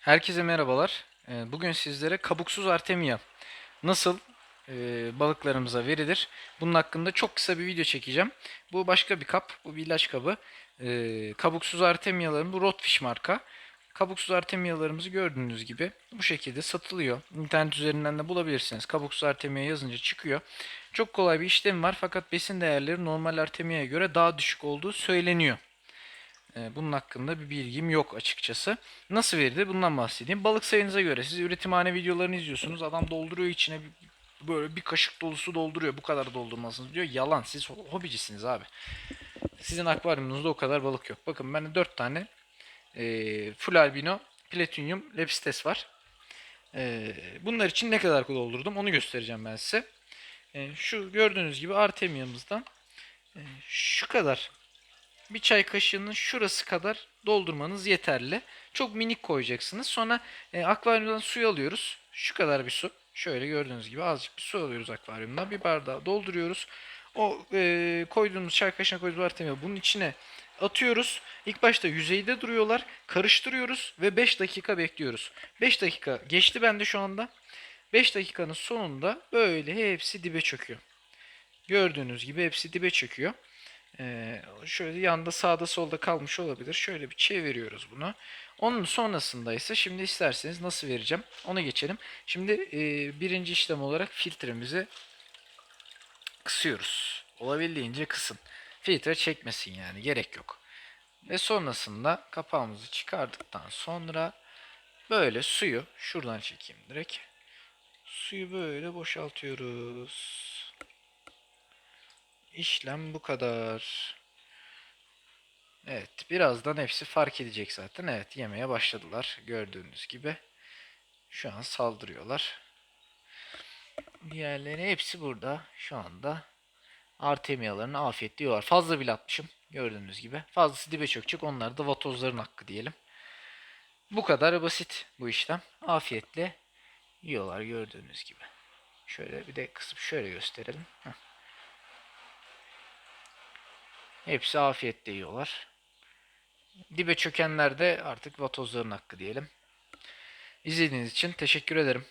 Herkese merhabalar. Ee, Bugün sizlere kabuksuz artemia nasıl e, balıklarımıza verilir? Bunun hakkında çok kısa bir video çekeceğim. Bu başka bir kap, bu bir ilaç kabı. Ee, Kabuksuz artemiaların bu Rotfish marka. Kabuksuz artemialarımızı gördüğünüz gibi bu şekilde satılıyor. İnternet üzerinden de bulabilirsiniz. Kabuksuz artemia yazınca çıkıyor. Çok kolay bir işlem var fakat besin değerleri normal artemia'ya göre daha düşük olduğu söyleniyor. Ee, Bunun hakkında bir bilgim yok açıkçası. Nasıl verilir bundan bahsedeyim. Balık sayınıza göre siz üretimhane videolarını izliyorsunuz. Adam dolduruyor içine böyle bir kaşık dolusu dolduruyor. Bu kadar doldurmalısınız diyor. Yalan. Siz ho- hobicisiniz abi. Sizin akvaryumunuzda o kadar balık yok. Bakın bende 4 tane e, full albino platinyum lepistes var. E, bunlar için ne kadar doldurdum onu göstereceğim ben size. E, şu gördüğünüz gibi artemiamızdan e, şu kadar bir çay kaşığının şurası kadar doldurmanız yeterli. Çok minik koyacaksınız. Sonra e, akvaryumdan suyu alıyoruz. Şu kadar bir su. Şöyle gördüğünüz gibi azıcık bir su alıyoruz akvaryumdan. Bir bardağı dolduruyoruz. O e, koyduğumuz çay kaşığına koyduğumuz artemia bunun içine atıyoruz. İlk başta yüzeyde duruyorlar. Karıştırıyoruz ve 5 dakika bekliyoruz. 5 dakika geçti bende şu anda. 5 dakikanın sonunda böyle hepsi dibe çöküyor. Gördüğünüz gibi hepsi dibe çöküyor. Ee, şöyle yanda sağda solda kalmış olabilir. Şöyle bir çeviriyoruz bunu. Onun sonrasında ise şimdi isterseniz nasıl vereceğim ona geçelim. Şimdi e, birinci işlem olarak filtremizi kısıyoruz. Olabildiğince kısın. Filtre çekmesin yani gerek yok. Ve sonrasında kapağımızı çıkardıktan sonra böyle suyu şuradan çekeyim direkt. Suyu böyle boşaltıyoruz. İşlem bu kadar. Evet, birazdan hepsi fark edecek zaten. Evet, yemeye başladılar gördüğünüz gibi. Şu an saldırıyorlar. Diğerleri hepsi burada şu anda. Artemiyalarını afiyetle yiyorlar. Fazla bile atmışım gördüğünüz gibi. Fazlası dibe çökecek. Onlar da vatozların hakkı diyelim. Bu kadar basit bu işlem. Afiyetle yiyorlar gördüğünüz gibi. Şöyle bir de kısıp şöyle gösterelim. Heh. Hepsi afiyetle yiyorlar. Dibe çökenler de artık vatozların hakkı diyelim. İzlediğiniz için teşekkür ederim.